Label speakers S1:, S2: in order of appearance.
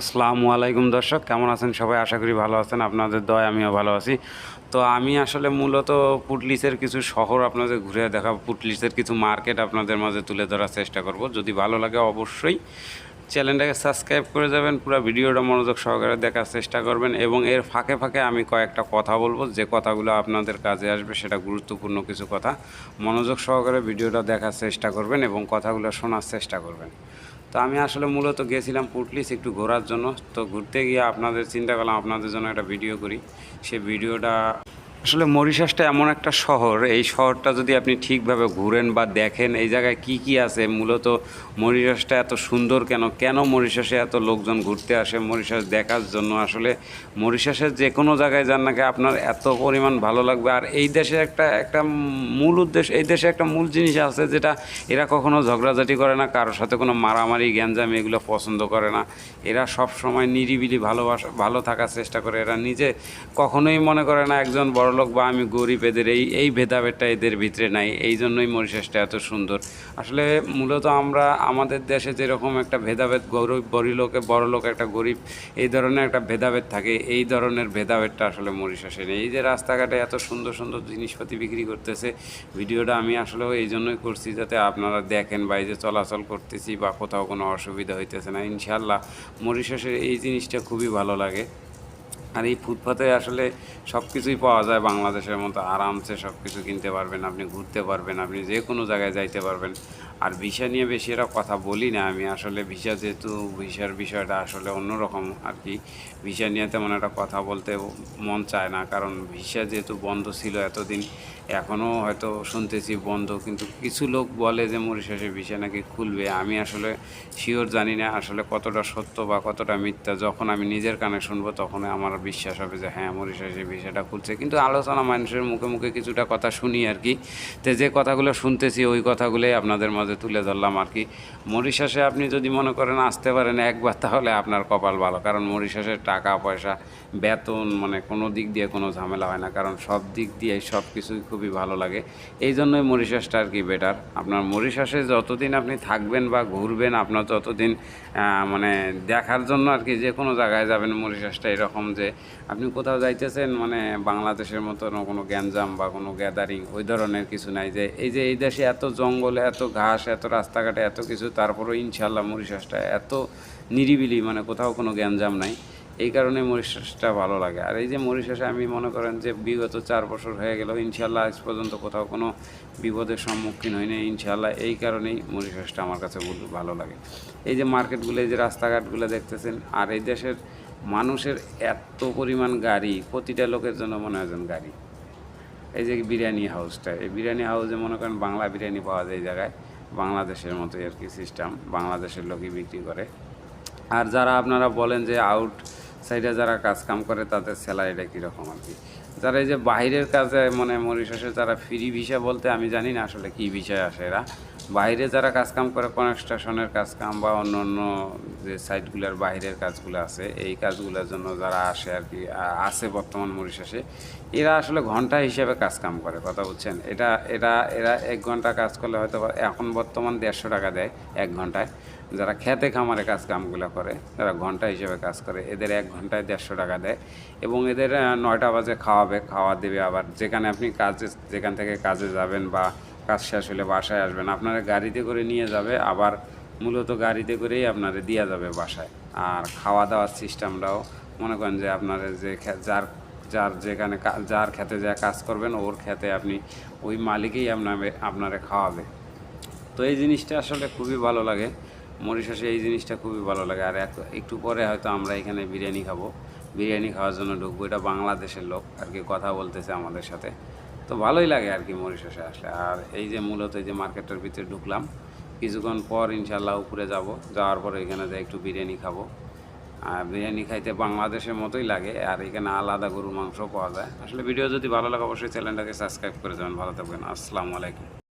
S1: আসসালামু আলাইকুম দর্শক, কেমন আছেন সবাই? আশা করি ভালো আছেন। আপনাদের দয় আমিও ভালো আছি। তো আমি আসলে মূলত পুটলিসের কিছু শহর আপনাদের ঘুরে দেখাবো। পুটলিসের কিছু মার্কেট আপনাদের মাঝে তুলে ধরার চেষ্টা করব। যদি ভালো লাগে অবশ্যই চ্যানেলটাকে সাবস্ক্রাইব করে যাবেন, পুরো ভিডিওটা মনোযোগ সহকারে দেখার চেষ্টা করবেন এবং এর ফাঁকে ফাঁকে আমি কয়েকটা কথা বলব। যে কথাগুলো আপনাদের কাজে আসবে সেটা গুরুত্বপূর্ণ কিছু কথা। মনোযোগ সহকারে ভিডিওটা দেখার চেষ্টা করবেন এবং কথাগুলো শোনার চেষ্টা করবেন। তো আমি আসলে মূলত গেছিলাম পুটলিস একটু ঘোরার জন্য। তো ঘুরতে গিয়ে আপনাদের চিন্তা করলাম, আপনাদের জন্য একটা ভিডিও করি। সে ভিডিওটা আসলে মরিশাসটা এমন একটা শহর, এই শহরটা যদি আপনি ঠিকভাবে ঘুরেন বা দেখেন, এই জায়গায় কি কি আছে? মূলত মরিশাসটা এত সুন্দর কেন? কেন মরিশাসে এত লোকজন ঘুরতে আসে মরিশাস দেখার জন্য? আসলে মরিশাসের যে কোনো জায়গায় যান নাকি আপনার এত পরিমাণ ভালো লাগবে। আর এই দেশে একটা একটা মূল উদ্দেশ্য, এই দেশে একটা মূল জিনিস আছে যেটা এরা কখনো ঝগড়াঝাটি করে না, কারোর সাথে কোনো মারামারি, গ্যাঞ্জাম এগুলো পছন্দ করে না। এরা সব সময় নিরিবিলি ভালোবাসা, ভালো থাকার চেষ্টা করে। এরা নিজে কখনোই মনে করে না, একজন বড়লোক বা আমি গরিব এদের, এই এই ভেদাভেদটা এদের ভিতরে নাই, এই জন্যই মরিশাসটা এত সুন্দর। আসলে মূলত আমরা আমাদের দেশে যেরকম একটা ভেদাভেদ, গরিব, বড় লোকে, বড় লোক, একটা গরিব, এই ধরনের একটা ভেদাভেদ থাকে, এই ধরনের ভেদাভেদটা আসলে মরিশাসে নেই। এই যে রাস্তাঘাটে এত সুন্দর সুন্দর জিনিসপাতি বিক্রি করতেছে, ভিডিওটা আমি আসলেও এই জন্যই করছি যাতে আপনারা দেখেন বা এই যে চলাচল করতেছি বা কোথাও কোনো অসুবিধা হইতেছে না। ইনশাল্লাহ মরিশাসের এই জিনিসটা খুবই ভালো লাগে। আর এই ফুটপাতে আসলে সব কিছুই পাওয়া যায় বাংলাদেশের মতো। আরামসে সব কিছু কিনতে পারবেন, আপনি ঘুরতে পারবেন, আপনি যে কোনো জায়গায় যাইতে পারবেন। আর ভিসা নিয়ে বেশি এরা কথা বলি না। আমি আসলে ভিসা যেহেতু, ভিসার বিষয়টা আসলে অন্যরকম আর কি ভিসা নিয়ে তেমন একটা কথা বলতে মন চায় না, কারণ ভিসা যেহেতু বন্ধ ছিল এতদিন এখনও হয়তো শুনতেছি বন্ধ। কিন্তু কিছু লোক বলে যে মরিশাসের ভিসা নাকি খুলবে। আমি আসলে শিওর জানি না আসলে কতটা সত্য বা কতটা মিথ্যা। যখন আমি নিজের কানে শুনব তখন আমার বিশ্বাস হবে যে হ্যাঁ মরিশাসের ভিসাটা খুলছে। কিন্তু আলোচনা মানুষের মুখে মুখে কিছুটা কথা শুনি আর কি তো যে কথাগুলো শুনতেছি, ওই কথাগুলোই আপনাদের মাঝে তুলে ধরলাম আর কি। মরিশাসে আপনি যদি মনে করেন আসতে পারেন একবার তাহলে আপনার কপাল ভালো। কারণ মরিশাসের টাকা পয়সা বেতন মানে কোনো দিক দিয়ে কোনো ঝামেলা হয় না। কারণ সব দিক দিয়ে সব কিছুই খুবই ভালো লাগে। এই জন্যই মরিশাসটা আর কি বেটার আপনার মরিশাসে যতদিন আপনি থাকবেন বা ঘুরবেন আপনার ততদিন আহ, মানে দেখার জন্য আর কি যে কোনো জায়গায় যাবেন মরিশাসটা এরকম যে আপনি কোথাও যাইতেছেন মানে বাংলাদেশের মতো কোনো গ্যাঞ্জাম বা কোনো গ্যাদারিং ওই ধরনের কিছু নাই যে এই যে এই দেশে এত জঙ্গল এত ঘাস এত রাস্তাঘাটে এত কিছু, তারপরেও ইনশাল্লাহ মরিশাসটা এত নিরিবিলি মানে কোথাও কোনো গ্যাঞ্জাম নাই। এই কারণে মরিশাসটা ভালো লাগে। আর এই যে মরিশাসে আমি মনে করেন যে বিগত চার বছর হয়ে গেল ইনশাল্লাহ আজ পর্যন্ত কোথাও কোনো বিপদের সম্মুখীন হয়নি ইনশাল্লাহ এই কারণেই মরিশাসটা আমার কাছে ভালো লাগে। এই যে মার্কেটগুলো, এই যে রাস্তাঘাটগুলো দেখতেছেন, আর এই দেশের মানুষের এত পরিমাণ গাড়ি, প্রতিটা লোকের জন্য মনে হয় গাড়ি। এই যে বিরিয়ানি হাউসটা, এই বিরিয়ানি হাউসে মনে করেন বাংলা বিরিয়ানি পাওয়া যায় এই জায়গায়। বাংলাদেশের মতোই আর কি সিস্টেম বাংলাদেশের লোকই বিক্রি করে। আর যারা আপনারা বলেন যে আউট সাইডে যারা কাজ কাম করে, তাদের স্যালারিটা কীরকম আর কি? যারা এই যে বাইরের কাজে মানে মরিশাসে যারা ফ্রি ভিসা বলতে আমি জানি না আসলে কী বিষয় আসে এরা। বাইরে যারা কাজকাম করে কনস্ট্রাকশনের কাজকাম বা অন্য অন্য যে সাইটগুলোর বাইরের কাজগুলো আছে, এই কাজগুলোর জন্য যারা আসে আর কি, আ- আছে বর্তমান মরিশাসে, এরা আসলে ঘণ্টা হিসেবে কাজ কাম করে, কথা বুঝছেন? এটা এটা, এরা এক ঘণ্টা কাজ করলে হয়তো এখন বর্তমান দেড়শো টাকা দেয় এক ঘন্টায়। যারা খেতে খামারে কাজ কামগুলো করে যারা ঘণ্টা হিসেবে কাজ করে, এদের এক ঘন্টায় দেড়শো টাকা দেয়। এবং এদের নয়টা বাজে খাওয়াবে, খাওয়া দেবে আবার যেখানে আপনি কাজে, যেখান থেকে কাজে যাবেন বা কাজ শেষ হলে বাসায় আসবেন। আপনারা গাড়িতে করে নিয়ে যাবে, আবার মূলত গাড়িতে করেই আপনারে দেওয়া যাবে বাসায়। আর খাওয়া দাওয়ার সিস্টেমটাও, মনে করেন যে আপনারা যে যার যার যেখানে যার খেতে যা কাজ করবেন, ওর খেতে আপনি ওই মালিকেই আপনাকে আপনারে খাওয়াবে। তো এই জিনিসটা আসলে খুবই ভালো লাগে। মরিশাসে এই জিনিসটা খুবই ভালো লাগে। আর এক- একটু পরে হয়তো আমরা এখানে বিরিয়ানি খাব। বিরিয়ানি খাওয়ার জন্য ঢুকবো। এটা বাংলাদেশের লোক আর কি কথা বলতেছে আমাদের সাথে। তো ভালোই লাগে আর কি মরিশাসে আসলে। আর এই যে মূলত এই যে মার্কেটের ভিতরে ঢুকলাম, কিছুক্ষণ পর ইনশাল্লাহ উপরে যাব, যাওয়ার পরে এখানে যে একটু বিরিয়ানি খাব। আর বিরিয়ানি খাইতে বাংলাদেশের মতোই লাগে, আর এখানে আলাদা গরুর মাংস পাওয়া যায়। আসলে ভিডিও যদি ভালো লাগে অবশ্যই চ্যানেলটাকে সাবস্ক্রাইব করে যাবেন ভালো থাকবেন। আসসালামু আলাইকুম।